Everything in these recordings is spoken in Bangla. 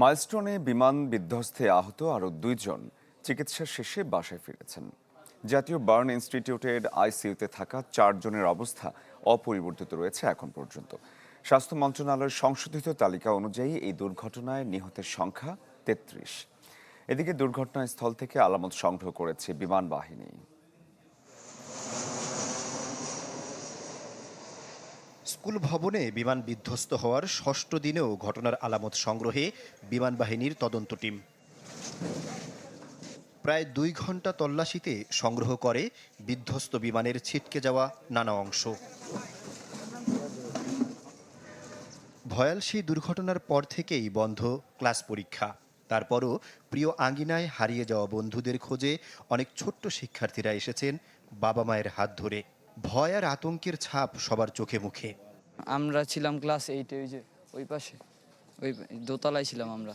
মাইলস্টোনে বিমান বিধ্বস্তে আহত আরও দুইজন চিকিৎসা শেষে বাসায় ফিরেছেন। জাতীয় বার্ন ইনস্টিটিউটের আইসিইউতে থাকা চারজনের অবস্থা অপরিবর্তিত রয়েছে এখন পর্যন্ত। স্বাস্থ্য মন্ত্রণালয়ের সংশোধিত তালিকা অনুযায়ী এই দুর্ঘটনায় নিহতের সংখ্যা তেত্রিশ। এদিকে দুর্ঘটনাস্থল থেকে আলামত সংগ্রহ করেছে বিমান বাহিনী। স্কুল ভবনে বিমান বিধ্বস্ত হওয়ার ষষ্ঠ দিনেও ঘটনার আলামত সংগ্রহে বিমান বাহিনীর তদন্ত টিম। প্রায় দুই ঘণ্টা তল্লাশিতে সংগ্রহ করে বিধ্বস্ত বিমানের ছিটকে যাওয়া নানা অংশ। ভয়াল সেই দুর্ঘটনার পর থেকেই বন্ধ ক্লাস পরীক্ষা। তারপরও প্রিয় আঙ্গিনায় হারিয়ে যাওয়া বন্ধুদের খোঁজে অনেক ছোট্ট শিক্ষার্থীরা এসেছেন বাবা মায়ের হাত ধরে। ভয় আর আতঙ্কের ছাপ সবার চোখে মুখে। আমরা ছিলাম ক্লাস এইটে ওই যে ওই পাশে ওই দোতলায় ছিলাম আমরা।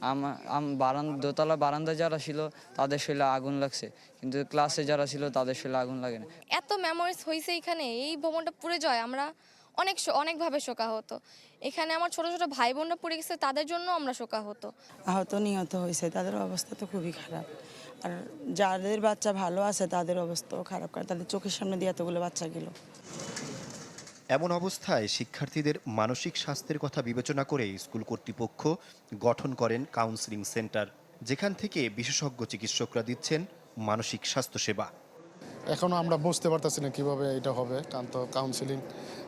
আমা- আম বারান দোতলা বারান্দায় যারা ছিল তাদের শরীরে আগুন লাগছে। কিন্তু ক্লাসে যারা ছিল তাদের শরীরে আগুন লাগে না। এত মেমোরিজ হয়েছে এখানে এই ভবনটা পুড়ে যায় আমরা অনেক অনেকভাবে শোকা হতো এখানে আমার ছোট ছোট ভাই বোনরা পড়ে গেছে তাদের জন্য আমরা শোকা হতো আহত নিহত হয়েছে তাদের অবস্থা তো খুবই খারাপ। আর যাদের বাচ্চা ভালো আছে তাদের অবস্থাও খারাপ কারণ তাদের চোখের সামনে দিয়ে এতগুলো বাচ্চা গেল। এমন অবস্থায় শিক্ষার্থীদের মানসিক স্বাস্থ্যের কথা বিবেচনা করে স্কুল কর্তৃপক্ষ গঠন করেন কাউন্সেলিং সেন্টার যেখান থেকে বিশেষজ্ঞ চিকিৎসকরা দিচ্ছেন মানসিক স্বাস্থ্যসেবা। এখনও আমরা বুঝতে পারতেছি না কীভাবে এটা হবে কারণ তো কাউন্সিলিং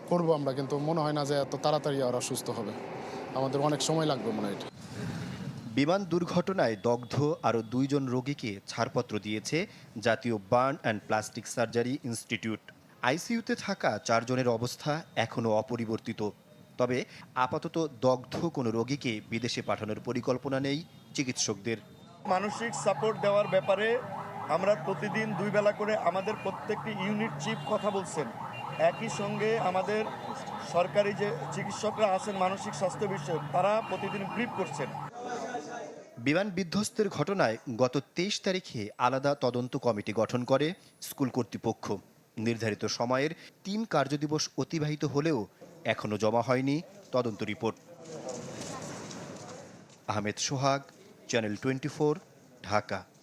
করব আমরা কিন্তু মনে হয় না যে এত তাড়াতাড়ি ওরা সুস্থ হবে। আমাদের অনেক সময় লাগবে মনে হয় এটা। বিমান দুর্ঘটনায় দগ্ধ আরও দুইজন রোগীকে ছাড়পত্র দিয়েছে জাতীয় burn and plastic surgery institute. আইসিইউতে থাকা চারজনের অবস্থা এখনও অপরিবর্তিত। তবে আপাতত দগ্ধ কোনো রোগীকে বিদেশে পাঠানোর পরিকল্পনা নেই চিকিৎসকদের। মানসিক সাপোর্ট দেওয়ার ব্যাপারে আমরা প্রতিদিন দুই বেলা করে আমাদের প্রত্যেকটি ইউনিট চিফ কথা বলছেন। একই সঙ্গে আমাদের সরকারি যে চিকিৎসকরা আছেন মানসিক স্বাস্থ্য বিষয়ক তারা প্রতিদিন ব্রিফ করছেন। বিমান বিধ্বস্তের ঘটনায় গত তেইশ তারিখে আলাদা তদন্ত কমিটি গঠন করে স্কুল কর্তৃপক্ষ। নির্ধারিত সময়ের তিন কার্যদিবস অতিবাহিত হলেও এখনও জমা হয়নি তদন্ত report. Ahmed Sohag, channel twenty Dhaka.